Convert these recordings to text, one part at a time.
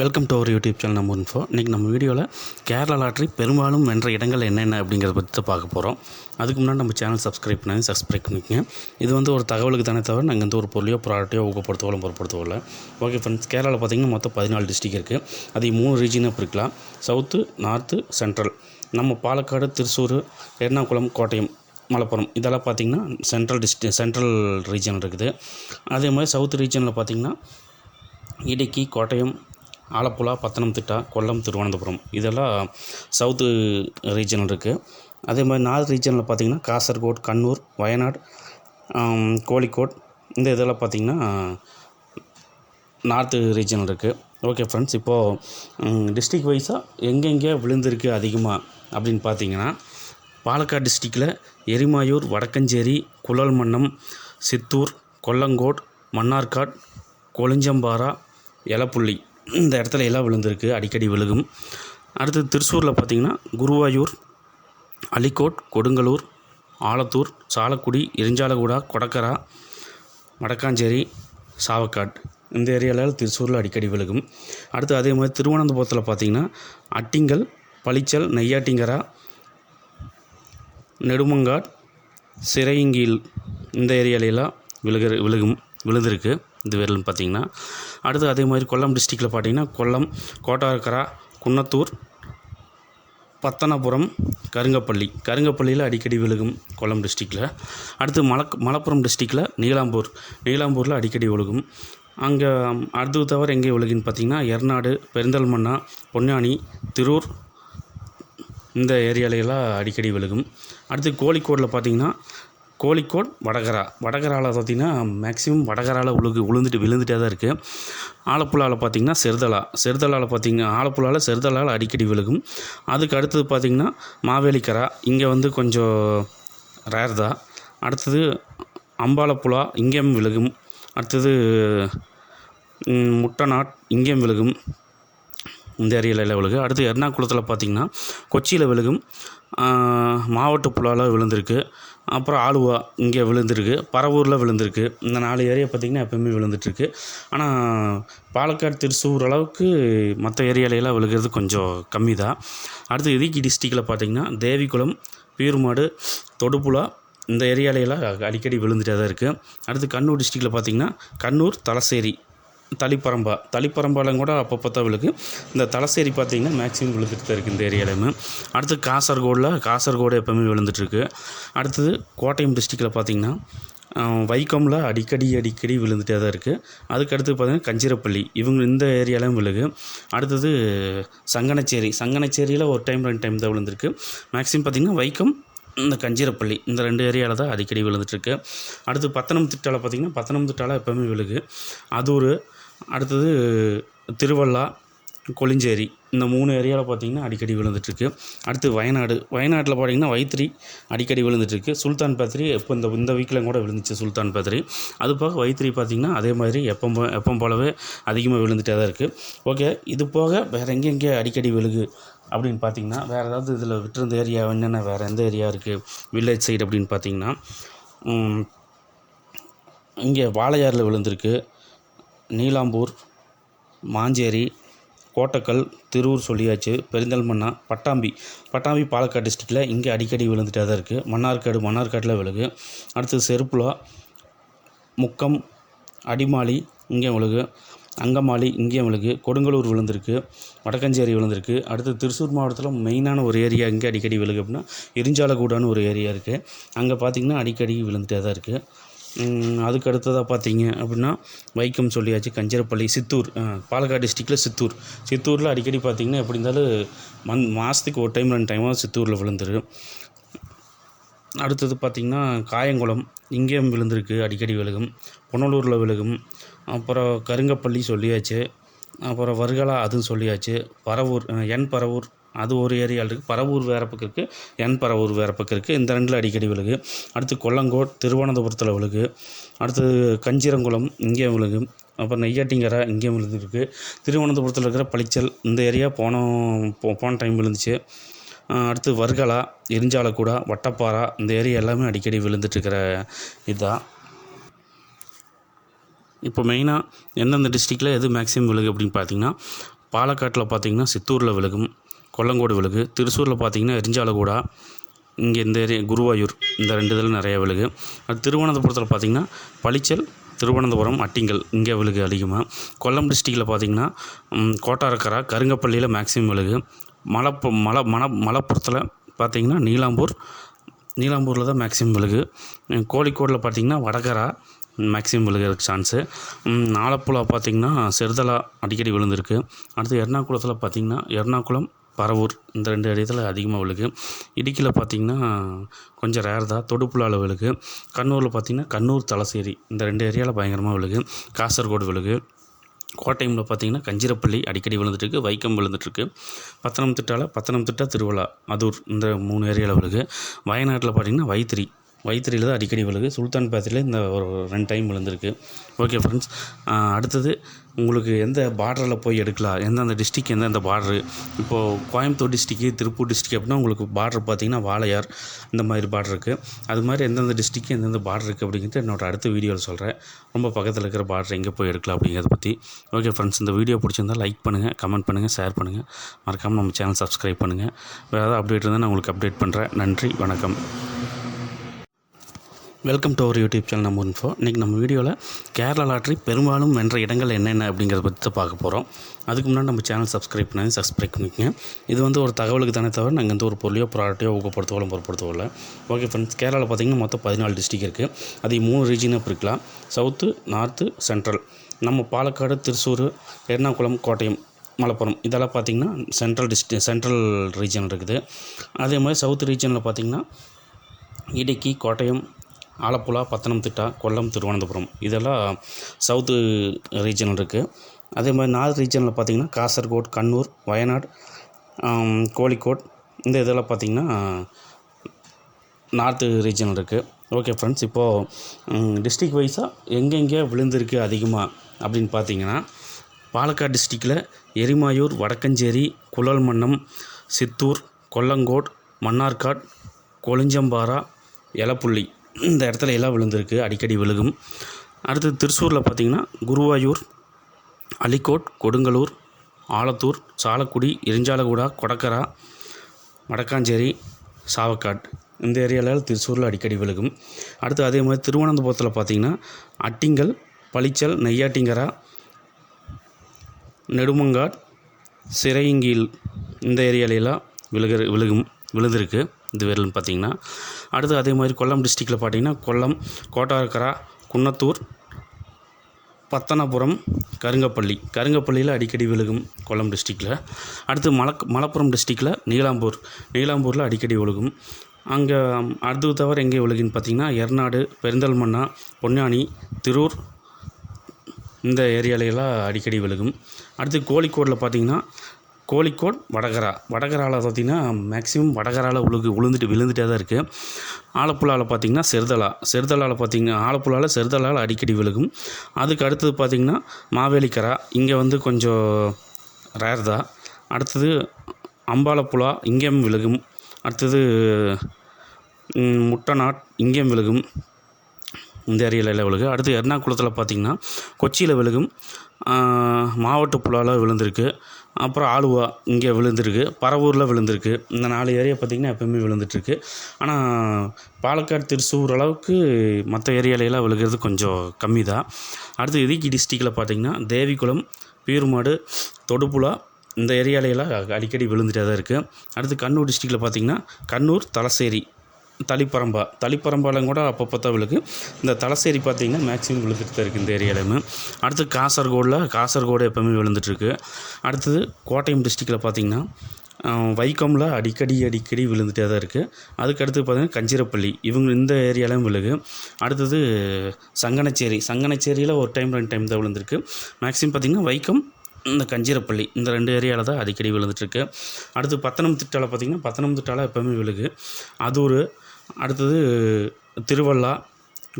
Welcome to our YouTube channel நம்ம info இன்றைக்கி நம்ம வீடியோவில் கேரளா லாட்ரி பெரும்பாலும் வென்ற இடங்கள் என்னென்ன அப்படிங்கிறத பற்றி தான் பார்க்க போகிறோம் அதுக்கு முன்னாடி நம்ம சேனல் சப்ஸ்கிரைப் பண்ணி சப்ஸ்கிரைப் பண்ணிக்கங்க. இது வந்து ஒரு தகவலுக்கு தானே தவிர நாங்கள் வந்து ஒரு பொருளையோ ப்ராடக்ட்டையோ ஊக்கப்படுத்தவோ பொருட்படுத்தவோ இல்லை. ஓகே ஃப்ரெண்ட்ஸ் கேரளாவில் பார்த்தீங்கன்னா மொத்தம் பதினாலு டிஸ்ட்ரிக் இருக்குது அது மூணு ரீஜனாக பிரிக்கலாம் சவுத்து நார்த்து சென்ட்ரல் நம்ம பாலக்காடு திருச்சூர் எர்ணாகுளம் கோட்டயம் மலப்புரம். இதெல்லாம் பார்த்திங்கன்னா சென்ட்ரல் டிஸ்ட்ரி சென்ட்ரல் ரீஜன் இருக்குது. அதே மாதிரி சவுத் ரீஜனில் பார்த்திங்கன்னா இடுக்கி கோட்டயம் ஆலப்புழா பத்தனம்திட்டா கொல்லம் திருவனந்தபுரம். இதெல்லாம் சவுத்து ரீஜனில் இருக்குது அதே மாதிரி நார்த் ரீஜனில் பார்த்திங்கன்னா காசர்கோட் கண்ணூர் வயநாடு கோழிக்கோட் இந்த இதெல்லாம் பார்த்திங்கன்னா நார்த்து ரீஜனல் இருக்குது ஓகே ஃப்ரெண்ட்ஸ் இப்போது டிஸ்ட்ரிக் வைஸாக எங்கெங்கே விழுந்திருக்கு அதிகமாக அப்படின்னு பார்த்தீங்கன்னா பாலக்காடு டிஸ்ட்ரிக்டில் எரிமாயூர் வடக்கஞ்சேரி குழல்மன்னம் சித்தூர் கொல்லங்கோட் மன்னார்காட் கொளிஞ்சம்பாரா எலப்புள்ளி. இந்த இடத்துல எல்லாம் விழுந்திருக்கு அடிக்கடி விழுகும். அடுத்து திருச்சூரில் பார்த்திங்கன்னா குருவாயூர் அலிக்கோட் கொடுங்கலூர் ஆலத்தூர் சாலக்குடி இரிஞ்சாலகுடா கொடக்கரா வடக்காஞ்சேரி சாவக்காட். இந்த ஏரியாவில் திருச்சூரில் அடிக்கடி விழுகும். அடுத்து அதே மாதிரி திருவனந்தபுரத்தில் பார்த்திங்கன்னா அட்டிங்கல் பளிச்சல் நெய்யாட்டிங்கரா நெடுமங்காட் சிறையங்கில் இந்த ஏரியாலெல்லாம் விழுகிற விழுகும் விழுந்திருக்கு. இந்த விரல்னு பார்த்தீங்கன்னா. அடுத்து அதே மாதிரி கொல்லம் டிஸ்ட்ரிக்டில் பார்த்தீங்கன்னா கொல்லம் கோட்டாரக்கரா குன்னத்தூர் பத்தனபுரம் கருங்கப்பள்ளி. கருங்கப்பள்ளியில் அடிக்கடி விழுகும் கொல்லம் டிஸ்ட்ரிக்டில் அடுத்து மலக் மலப்புரம் டிஸ்ட்ரிக்டில் நீலாம்பூர். நீலாம்பூரில் அடிக்கடி விழுகும். அங்கே அடுத்து தவிர எங்கே விழுகுன்னு பார்த்தீங்கன்னா எர்நாடு பெருந்தல்மண்ணா பொன்னானி திரூர் இந்த ஏரியாலையெல்லாம் அடிக்கடி விழுகும். அடுத்து கோழிக்கோடில் பார்த்தீங்கன்னா கோழிக்கோட் வடகரா. வடகராவில் பார்த்தீங்கன்னா மேக்ஸிமம் வடகராவில் உழுகு விழுந்துட்டு விழுந்துட்டே தான் இருக்குது ஆலப்புழாவில் பார்த்தீங்கன்னா செருதலா. செருதலாவில் பார்த்திங்கன்னா ஆலப்புழாவில் செருதலாவில் அடிக்கடி விழுகும். அதுக்கு அடுத்தது பார்த்திங்கன்னா மாவேலிக்கரா. இங்கே வந்து கொஞ்சம் ரேர் தான். அடுத்தது அம்பாலப்புழா இங்கேயும் விழுகும். அடுத்தது முட்டை முட்டநாட் இங்கேயும் விழுகும். இந்த ஏரியாவில் விழுகு. அடுத்து எர்ணாகுளத்தில் பார்த்திங்கன்னா கொச்சியில் விழுகும். மாவட்ட புலாவில் விழுந்திருக்கு. அப்புறம் ஆலுவா இங்கே விழுந்திருக்கு. பரவூரில் விழுந்திருக்கு. இந்த நாலு ஏரியா பார்த்திங்கன்னா எப்போயுமே விழுந்துட்டுருக்கு. ஆனால் பாலக்காடு திருச்சூர் அளவுக்கு மற்ற ஏரியாலையெல்லாம் விழுகிறது கொஞ்சம் கம்மி தான் அடுத்து இடுக்கி டிஸ்ட்ரிக்டில் பார்த்திங்கன்னா தேவிக்குளம் பீருமாடு தொடுப்புழா இந்த ஏரியாலையெல்லாம் அடிக்கடி விழுந்துட்டே தான் இருக்குது அடுத்து கண்ணூர் டிஸ்ட்ரிக்டில் பார்த்திங்கன்னா கண்ணூர் தலசேரி தளிப்பரம்பா தளிப்பரம்பாலும் கூட அப்பப்போ தான் விழுகு. இந்த தலசேரி பார்த்திங்கன்னா மேக்ஸிமம் விழுந்துட்டு தான் இருக்குது இந்த ஏரியாலையுமே அடுத்து காசர்கோடில் காசர்கோடு எப்போவுமே விழுந்துட்டுருக்கு அடுத்தது கோட்டயம் டிஸ்ட்ரிக்டில் பார்த்திங்கன்னா ஆஹ், வைக்கோமில் அடிக்கடி அடிக்கடி விழுந்துட்டே தான் இருக்குது அதுக்கு அடுத்து கஞ்சிரப்பள்ளி இவங்க இந்த ஏரியாலையும் விழுகு. அடுத்தது சங்கனச்சேரி சங்கனச்சேரியில் ஒரு டைம் ரெண்டு டைம் தான் விழுந்திருக்கு. மேக்ஸிமம் பார்த்திங்கன்னா வைக்கம் இந்த கஞ்சிரப்பள்ளி இந்த ரெண்டு ஏரியாவில் தான் அடிக்கடி விழுந்துட்டுருக்கு அடுத்து பத்தனம்திட்டாவில் பார்த்திங்கன்னா பத்தனம்திட்டாவில் எப்போவுமே விழுகு. அது ஒரு அடுத்தது திருவள்ளா கொளிஞ்சேரி. இந்த மூணு ஏரியாவில் பார்த்திங்கன்னா அடிக்கடி விழுந்துட்டுருக்கு. அடுத்து வயநாடு. வயநாட்டில் பார்த்திங்கன்னா வைத்திரி அடிக்கடி விழுந்துட்டுருக்கு. சுல்தான் பாத்திரி எப்போ இந்த இந்த வீக்கில் கூட விழுந்துச்சு சுல்தான் பாத்திரி. அது போக வைத்திரி பார்த்திங்கன்னா அதே மாதிரி எப்போ எப்போ போலவே அதிகமாக விழுந்துட்டே தான் இருக்குது ஓகே இது போக வேறு எங்கெங்கே அடிக்கடி விழுகு அப்படின்னு பார்த்தீங்கன்னா வேறு ஏதாவது இதில் விட்டிருந்த ஏரியா என்னென்ன வேறு எந்த ஏரியா இருக்குது வில்லேஜ் சைடு அப்படின்னு பார்த்தீங்கன்னா இங்கே வாழையாறில் விழுந்திருக்கு. நீலாம்பூர் மாஞ்சேரி கோட்டக்கல் திருவூர் சொல்லியாச்சு பெருந்தல்மண்ணா பட்டாம்பி. பட்டாம்பி பாலக்காடு டிஸ்ட்ரிக்டில் இங்கே அடிக்கடி விழுந்துட்டே தான் இருக்குது மன்னார்காடு மன்னார்காட்டில் விழுகு. அடுத்து செருப்புலா முக்கம் அடிமாலி இங்கே விழுகு. அங்கமாலி இங்கேயும் விழுகு. கொடுங்கலூர் விழுந்திருக்கு. வடக்கஞ்சேரி விழுந்திருக்கு. அடுத்து திருச்சூர் மாவட்டத்தில் மெயினான ஒரு ஏரியா இங்கே அடிக்கடி விழுகு அப்படின்னா இரிஞ்சாலக்கூடான்னு ஒரு ஏரியா இருக்குது அங்கே பார்த்திங்கன்னா அடிக்கடி விழுந்துட்டே தான் இருக்குது அதுக்கு அடுத்ததாக பார்த்தீங்க அப்படின்னா வைக்கம் சொல்லியாச்சு கஞ்சரப்பள்ளி சித்தூர் பாலக்காடு டிஸ்ட்ரிக்டில் சித்தூர். சித்தூரில் அடிக்கடி பார்த்திங்கன்னா எப்படி இருந்தாலும் மந் மாதத்துக்கு ஒரு டைம் ரெண்டு டைமாக சித்தூரில் விழுந்துரு. அடுத்தது பார்த்திங்கன்னா காயங்குளம் இங்கேயும் விழுந்திருக்கு அடிக்கடி விழுகும். பொன்னலூரில் விழுகும். அப்புறம் கருங்கப்பள்ளி சொல்லியாச்சு. அப்புறம் வர்கலா அதுவும் சொல்லியாச்சு. பரவூர் என் பரவூர் அது ஒரு ஏரியாவில் இருக்குது பரவூர் வேறு பக்கம் இருக்குது என் பரவூர் வேறு பக்கம் இருக்குது இந்த ரெண்டில் அடிக்கடி விழுகு. அடுத்து கொல்லங்கோட் திருவனந்தபுரத்தில் விழுகு. அடுத்து கஞ்சிரங்குளம் இங்கேயும் விழுகு. அப்புறம் நெய்யாட்டிங்கரை இங்கேயும் விழுந்துருக்கு. திருவனந்தபுரத்தில் இருக்கிற பளிச்சல் இந்த ஏரியா போன போ- போன டைம் விழுந்துச்சு. அடுத்து வர்கலா எரிஞ்சாலக்கூடா வட்டப்பாறா இந்த ஏரியா எல்லாமே அடிக்கடி விழுந்துட்டுருக்கிற இதுதான் இப்போ மெயினாக எந்தெந்த டிஸ்ட்ரிக்டில் எது மேக்ஸிமம் விழுகு அப்படின்னு பார்த்தீங்கன்னா பாலக்காட்டில் பார்த்தீங்கன்னா சித்தூரில் விழுகும். கொல்லங்கோடு விழுகு திருச்சூரில் பார்த்தீங்கன்னா எரிஞ்சாலகூடா இங்கே இந்த ஏரியா குருவாயூர் இந்த ரெண்டு இதில் நிறைய விழுகு. அது திருவனந்தபுரத்தில் பார்த்தீங்கன்னா பளிச்சல் திருவனந்தபுரம் அட்டிங்கல் இங்கே விழுகு அதிகமாக கொல்லம் டிஸ்ட்ரிக்டில் பார்த்தீங்கன்னா கோட்டாரக்கரா கருங்கப்பள்ளியில் மேக்ஸிமம் விழுகு. மலப்பு மல மல மலப்புறத்தில் பார்த்தீங்கன்னா நீலாம்பூர் நீலாம்பூரில் தான் மேக்ஸிமம் விழுகு. கோழிக்கோடில் பார்த்தீங்கன்னா வடகரா மேக்ஸிமம் விழுகிறதுக்கு சான்ஸு ஆலப்புழா பார்த்தீங்கன்னா செருதலா அடிக்கடி விழுந்திருக்கு. அடுத்து எர்ணாகுளத்தில் பார்த்தீங்கன்னா எர்ணாகுளம் பரவூர் இந்த ரெண்டு இடத்துல அதிகமாக விழுகு. இடுக்கியில் பார்த்தீங்கன்னா கொஞ்சம் ரேர் தான். தொடுப்புழாவில் விழுகு. கண்ணூரில் பார்த்திங்கன்னா கண்ணூர் தலசேரி இந்த ரெண்டு ஏரியாவில் பயங்கரமாக விழுகு. காசர்கோடு விழுகு. கோட்டையமில் பார்த்தீங்கன்னா கஞ்சிரப்பள்ளி அடிக்கடி விழுந்துட்டுருக்கு. வைக்கம் விழுந்துட்டுருக்கு. பத்தனம்திட்டாவில் பத்தனம்திட்டா திருவிழா அதூர் இந்த மூணு ஏரியாவில் விழுகு. வயநாட்டில் பார்த்தீங்கன்னா வைத்திரி வைத்திரியில் தான் அடிக்கடி விழுகு. சுல்தான் பேத்திரியில் இந்த ஒரு ரெண்டு டைம் விழுந்திருக்கு. ஓகே ஃப்ரெண்ட்ஸ் அடுத்தது உங்களுக்கு எந்த பார்டரில் போய் எடுக்கலாம்? எந்தெந்த டிஸ்ட்ரிக் எந்தெந்த பார்டரு இப்போது கோயம்புத்தூர் டிஸ்ட்ரிக்கு திருப்பூர் டிஸ்ட்ரிக் அப்படின்னா உங்களுக்கு பார்டர் பார்த்திங்கன்னா வாளையார் இந்த மாதிரி பார்டர் இருக்குது அது மாதிரி எந்தெந்த டிஸ்ட்ரிக்கு எந்தெந்த பார்டர் இருக்குது அப்படிங்கிறது என்னோட அடுத்த வீடியோவில் சொல்கிறேன் ரொம்ப பக்கத்தில் இருக்கிற பார்டர் எங்கே போய் எடுக்கலாம் அப்படிங்கிறத பற்றி ஓகே ஃப்ரெண்ட்ஸ் இந்த வீடியோ பிடிச்சிருந்தா லைக் பண்ணுங்கள் கமெண்ட் பண்ணுங்கள் ஷேர் பண்ணுங்கள் மறக்காமல் நம்ம சேனல் சப்ஸ்கிரைப் பண்ணுங்கள் வேறு ஏதாவது அப்டேட் இருந்தால் நான் உங்களுக்கு அப்டேட் பண்ணுறேன் நன்றி வணக்கம். Welcome to our YouTube channel நம்ம இன்ஃபோ இன்றைக்கி நம்ம வீடியோவில் கேரளா லாட்ரி பெரும்பாலும் வென்ற இடங்கள் என்னென்ன அப்படிங்கிறத பற்றி தான் பார்க்க போகிறோம் அதுக்கு முன்னாடி நம்ம சேனல் சப்ஸ்கிரைப் பண்ணி சப்ஸ்கிரைப் பண்ணிக்கங்க. இது வந்து ஒரு தகவலுக்கு தானே தவிர நாங்கள் வந்து ஒரு பொருளையோ ப்ராடக்டையோ ஊக்கப்படுத்தவோ பொருட்படுத்தவோ இல்லை ஓகே ஃப்ரெண்ட்ஸ் கேரளாவில் பார்த்தீங்கன்னா மொத்தம் பதினாலு டிஸ்ட்ரிக் இருக்குது அது மூணு ரீஜனாக பிரிக்கலாம். சவுத்து நார்த்து சென்ட்ரல் நம்ம பாலக்காடு திருச்சூர் எர்ணாகுளம் கோட்டயம் மலப்புரம். இதெல்லாம் பார்த்திங்கன்னா சென்ட்ரல் டிஸ்ட்ரி சென்ட்ரல் ரீஜன் இருக்குது. அதே மாதிரி சவுத் ரீஜனில் பார்த்திங்கன்னா இடுக்கி கோட்டயம் ஆலப்புழா பத்தனம்திட்டா கொல்லம் திருவனந்தபுரம். இதெல்லாம் சவுத்து ரீஜனில் இருக்குது அதே மாதிரி நார்த் ரீஜனில் பார்த்திங்கன்னா காசர்கோட் கண்ணூர் வயநாடு கோழிக்கோட் இந்த இதெல்லாம் பார்த்திங்கன்னா நார்த்து ரீஜன் இருக்குது ஓகே ஃப்ரெண்ட்ஸ் இப்போது டிஸ்ட்ரிக் வைஸாக எங்கெங்கே விழுந்திருக்கு அதிகமாக அப்படின்னு பார்த்தீங்கன்னா பாலக்காடு டிஸ்ட்ரிக்டில் எரிமாயூர் வடக்கஞ்சேரி குழல்மன்னம் சித்தூர் கொல்லங்கோட் மன்னார்காட் கொளிஞ்சம்பாரா எலப்புள்ளி. இந்த இடத்துல எல்லாம் விழுந்திருக்கு அடிக்கடி விழுகும். அடுத்து திருச்சூரில் பார்த்திங்கன்னா குருவாயூர் அலிக்கோட் கொடுங்கலூர் ஆலத்தூர் சாலக்குடி இரிஞ்சாலகுடா கொடக்கரா வடக்காஞ்சேரி சாவக்காட். இந்த ஏரியாவில் திருச்சூரில் அடிக்கடி விழுகும். அடுத்து அதே மாதிரி திருவனந்தபுரத்தில் பார்த்திங்கன்னா அட்டிங்கல் பளிச்சல் நெய்யாட்டிங்கரா நெடுமங்காட் சிறையங்கில் இந்த ஏரியாலெல்லாம் விழுகிற விழுகும் விழுந்திருக்கு. இது வரலும் பார்த்தீங்கன்னா. அடுத்து அதே மாதிரி கொல்லம் டிஸ்ட்ரிக்டில் பார்த்தீங்கன்னா கொல்லம் கோட்டாரக்கரா குன்னத்தூர் பத்தனபுரம் கருங்கப்பள்ளி. கருங்கப்பள்ளியில் அடிக்கடி விழுகும் கொல்லம் டிஸ்ட்ரிக்டில் அடுத்து மலக் மலப்புரம் டிஸ்ட்ரிக்டில் நீலாம்பூர். நீலாம்பூரில் அடிக்கடி விழுகும். அங்கே அடுத்து தவிர எங்கே விழுகுன்னு பார்த்தீங்கன்னா எர்நாடு பெருந்தல்மண்ணா பொன்னானி திருூர் இந்த ஏரியாலையெல்லாம் அடிக்கடி விழுகும். அடுத்து கோழிக்கோடில் பார்த்தீங்கன்னா கோழிக்கோட் வடகரா. வடகராவில் பார்த்தீங்கன்னா மேக்ஸிமம் வடகராவில் உழுகு விழுந்துட்டு விழுந்துட்டே தான் இருக்குது ஆலப்புழாவில் பார்த்தீங்கன்னா செருதலா. செருதலாவில் பார்த்தீங்கன்னா ஆலப்புழாவில் செருதலாவில் அடிக்கடி விழுகும். அதுக்கு அடுத்தது பார்த்திங்கன்னா மாவேலிக்கரா. இங்கே வந்து கொஞ்சம் ரேர் தான். அடுத்தது அம்பாலப்புழா இங்கேயும் விழுகும். அடுத்தது முட்டை முட்டநாட் இங்கேயும் விழுகும். இந்த ஏரியாவில் விழுகு. அடுத்து எர்ணாகுளத்தில் பார்த்திங்கன்னா கொச்சியில் விழுகும். மாவட்ட மாவட்டப்புழாவில் விழுந்திருக்கு. அப்புறம் ஆலுவா இங்கே விழுந்திருக்கு. பரவூரில் விழுந்திருக்கு. இந்த நாலு ஏரியா பார்த்திங்கன்னா எப்போயுமே விழுந்துட்டுருக்கு. ஆனால் பாலக்காடு திருச்சூர் அளவுக்கு மற்ற ஏரியாலையெல்லாம் விழுகிறது கொஞ்சம் கம்மி தான் அடுத்து இடுக்கி டிஸ்ட்ரிக்டில் பார்த்திங்கன்னா தேவிக்குளம் பீருமாடு தொடுப்புழா இந்த ஏரியாலையெல்லாம் அடிக்கடி விழுந்துட்டே தான் இருக்குது அடுத்து கண்ணூர் டிஸ்ட்ரிக்டில் பார்த்திங்கன்னா கண்ணூர் தலசேரி தளிப்பரம்பா தளிப்பரம்பாலும் கூட அப்பப்போ தான் விழுகு. இந்த தலசேரி பார்த்திங்கன்னா மேக்ஸிமம் விழுந்துட்டு தான் இருக்குது இந்த ஏரியாலையுமே அடுத்து காசர்கோடில் காசர்கோடு எப்போவுமே விழுந்துட்டுருக்கு. அடுத்தது கோட்டயம் டிஸ்ட்ரிக்டில் பார்த்திங்கன்னா ஆஹ், வைக்கோமில் அடிக்கடி அடிக்கடி விழுந்துட்டே தான் இருக்குது அதுக்கு அடுத்து பார்த்தீங்கன்னா கஞ்சிரப்பள்ளி இவங்க இந்த ஏரியாலையும் விழுகு. அடுத்தது சங்கனச்சேரி சங்கனச்சேரியில் ஒரு டைம் ரெண்டு டைம் தான் விழுந்திருக்கு. மேக்ஸிமம் பார்த்திங்கன்னா வைக்கம் இந்த கஞ்சிரப்பள்ளி இந்த ரெண்டு ஏரியாவில் தான் அடிக்கடி விழுந்துட்டுருக்கு. அடுத்து பத்தனம்திட்டாவில் பார்த்திங்கன்னா பத்தனம்திட்டாவில் எப்போவுமே விழுகு. அதூர் அடுத்தது திருவள்ளா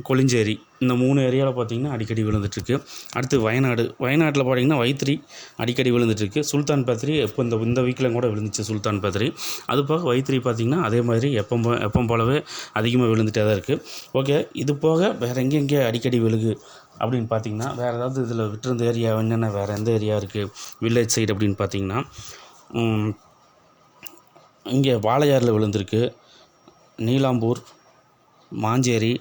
கொளிஞ்சேரி இந்த மூணு ஏரியாவில் பார்த்திங்கன்னா அடிக்கடி விழுந்துட்டுருக்கு. அடுத்து வயநாடு வயநாட்டில் பார்த்திங்கன்னா வைத்திரி அடிக்கடி விழுந்துட்டுருக்கு. சுல்தான் பாத்திரி எப்போ இந்த இந்த வீக்கில் கூட விழுந்துச்சு சுல்தான் பாத்திரி. அது போக வைத்திரி பார்த்திங்கன்னா அதே மாதிரி எப்போ எப்போ போலவே அதிகமாக விழுந்துகிட்டே தான் இருக்குது ஓகே இது போக வேறு எங்கெங்கே அடிக்கடி விழுகு அப்படின்னு பார்த்தீங்கன்னா வேறு ஏதாவது இதில் விட்டிருந்த ஏரியா என்னென்ன வேறு எந்த ஏரியா இருக்குது வில்லேஜ் சைடு அப்படின்னு பார்த்தீங்கன்னா இங்கே வாழையாறில் விழுந்திருக்கு. நீலாம்பூர் மாஞ்சேரி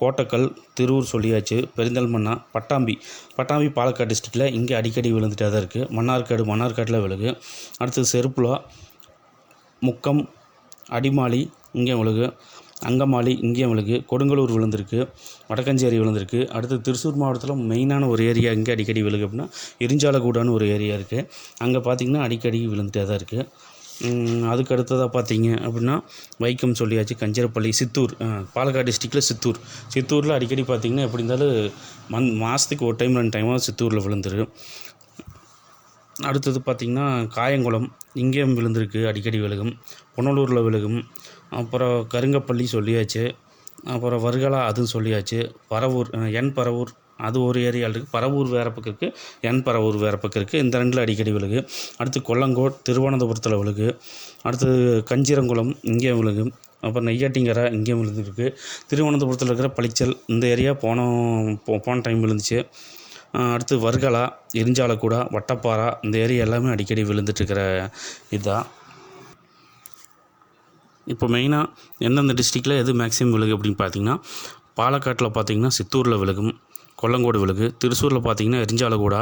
கோட்டக்கல் திருவூர் சொல்லியாச்சு. பெருந்தல்மண்ணா பட்டாம்பி. பட்டாம்பி பாலக்காடு டிஸ்ட்ரிக்டில் இங்கே அடிக்கடி விழுந்துட்டே தான் இருக்குது மன்னார்காடு மன்னார்காட்டில் விழுகு. அடுத்து செருப்புலா முக்கம் அடிமாலி இங்கே விழுகு. அங்கமாலி இங்கேயும் விழுகு. கொடுங்கலூர் விழுந்திருக்கு. வடக்கஞ்சேரி விழுந்திருக்கு. அடுத்து திருச்சூர் மாவட்டத்தில் மெயினான ஒரு ஏரியா இங்கே அடிக்கடி விழுகு அப்படின்னா இரிஞ்சாலக்கூடான்னு ஒரு ஏரியா இருக்குது அங்கே பார்த்திங்கன்னா அடிக்கடி விழுந்துட்டே தான் இருக்குது அதுக்கு அடுத்ததாக பார்த்தீங்க அப்படின்னா வைக்கம் சொல்லியாச்சு கஞ்சரப்பள்ளி சித்தூர் பாலக்காடு டிஸ்ட்ரிக்டில் சித்தூர். சித்தூரில் அடிக்கடி பார்த்திங்கன்னா எப்படி இருந்தாலும் மந் மாதத்துக்கு ஒரு டைம் ரெண்டு டைமாக சித்தூரில் விழுந்துரு. அடுத்தது பார்த்திங்கன்னா காயங்குளம் இங்கேயும் விழுந்திருக்கு அடிக்கடி விழுகும். பொன்னலூரில் விழுகும். அப்புறம் கருங்கப்பள்ளி சொல்லியாச்சு. அப்புறம் வர்கலா அதுவும் சொல்லியாச்சு. பரவூர் என் பரவூர் அது ஒரு ஏரியாவில் இருக்குது பரவூர் வேறு பக்கம் இருக்குது என் பரவூர் வேறு பக்கம் இருக்குது இந்த ரெண்டில் அடிக்கடி விழுகு. அடுத்து கொல்லங்கோட் திருவனந்தபுரத்தில் விழுகு. அடுத்து கஞ்சிரங்குளம் இங்கேயும் விழுகு. அப்புறம் நெய்யாட்டிங்கரை இங்கேயும் விழுந்துருக்கு. திருவனந்தபுரத்தில் இருக்கிற பளிச்சல் இந்த ஏரியா போன போ- போன டைம் விழுந்துச்சு. அடுத்து வர்கலா எரிஞ்சாலக்கூடா வட்டப்பாறா இந்த ஏரியா எல்லாமே அடிக்கடி விழுந்துட்டுருக்கிற இதுதான். இப்போ மெயினாக எந்தெந்த டிஸ்ட்ரிக்டில் எது மேக்ஸிமம் விழுகு அப்படின்னு பார்த்தீங்கன்னா பாலக்காட்டில் பார்த்தீங்கன்னா சித்தூரில் விழுகும் கொல்லங்கோடு விழுகு திருச்சூரில் பார்த்தீங்கன்னா எரிஞ்சாலக்கூடா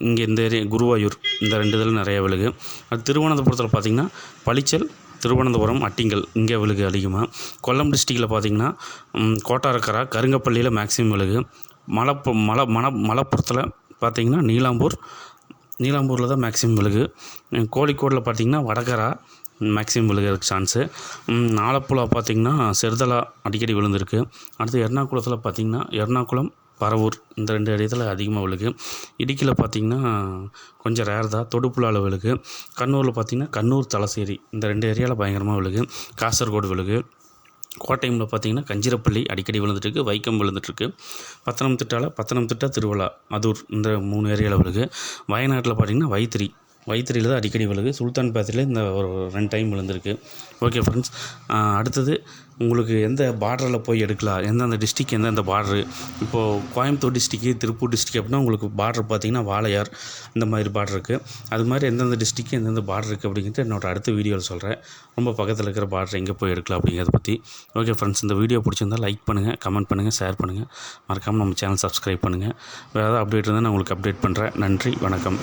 இங்கே இந்த ஏரியா குருவாயூர் இந்த ரெண்டு இதில் நிறைய விழுகு. அது திருவனந்தபுரத்தில் பார்த்தீங்கன்னா பளிச்சல் திருவனந்தபுரம் அட்டிங்கல் இங்கே விழுகு அதிகமாக கொல்லம் டிஸ்ட்ரிக்டில் பார்த்தீங்கன்னா கோட்டாரக்கரா கருங்கப்பள்ளியில் மேக்ஸிமம் விழுகு. மலப்பு மல மண மலப்புறத்தில் பார்த்தீங்கன்னா நீலாம்பூர் நீலாம்பூரில் தான் மேக்ஸிமம் விழுகு. கோழிக்கோடில் பார்த்தீங்கன்னா வடகரா மேக்ஸிமம் விழுகிறதுக்கு சான்ஸு ஆலப்புழா பார்த்திங்கன்னா செருதலா அடிக்கடி விழுந்திருக்கு. அடுத்து எர்ணாகுளத்தில் பார்த்தீங்கன்னா எர்ணாகுளம் பரவூர் இந்த ரெண்டு இடத்துல அதிகமாக விழுகு. இடுக்கியில் பார்த்தீங்கன்னா கொஞ்சம் ரேர் தான் தொடுப்புழாவில் விழுகு. கண்ணூரில் பார்த்தீங்கன்னா கண்ணூர் தலசேரி இந்த ரெண்டு ஏரியாவில் பயங்கரமாக விழுகு. காசர்கோடு விழுகு. கோட்டையமில் பார்த்திங்கன்னா கஞ்சிரப்பள்ளி அடிக்கடி விழுந்துட்டுருக்கு வைக்கம் விழுந்துட்டுருக்கு பத்தனம்திட்டாவில் பத்தனம்திட்டா திருவிழா அதூர் இந்த மூணு ஏரியாவில் விழுகு. வயநாட்டில் பார்த்தீங்கன்னா வைத்திரி வைத்திரியில் தான் அடிக்கடி விழுகு. சுல்தான் பேத்திரியில் இந்த ஒரு ரெண்டு டைம் விழுந்திருக்கு. ஓகே ஃப்ரெண்ட்ஸ் அடுத்தது உங்களுக்கு எந்த பார்டரில் போய் எடுக்கலாம்? எந்தெந்த டிஸ்ட்ரிக் எந்தெந்த பார்டரு இப்போது கோயம்புத்தூர் டிஸ்ட்ரிக்கு திருப்பூர் டிஸ்ட்ரிக் அப்படின்னா உங்களுக்கு பார்டர் பார்த்தீங்கன்னா வாளையார் இந்த மாதிரி பார்டர் இருக்குது அது மாதிரி எந்தெந்த டிஸ்ட்ரிக்கு எந்தெந்த பார்டர் இருக்குது அப்படிங்கிறது என்னோட அடுத்த வீடியோவில் சொல்கிறேன் ரொம்ப பக்கத்தில் இருக்கிற பார்டர் எங்கே போய் எடுக்கலாம் அப்படிங்கிறத பற்றி ஓகே ஃப்ரெண்ட்ஸ் இந்த வீடியோ பிடிச்சிருந்தா லைக் பண்ணுங்கள் கமெண்ட் பண்ணுங்கள் ஷேர் பண்ணுங்கள் மறக்காமல் நம்ம சேனல் சப்ஸ்கிரைப் பண்ணுங்கள் வேறு ஏதாவது அப்டேட் இருந்தால் நான் உங்களுக்கு அப்டேட் பண்ணுறேன் நன்றி வணக்கம்.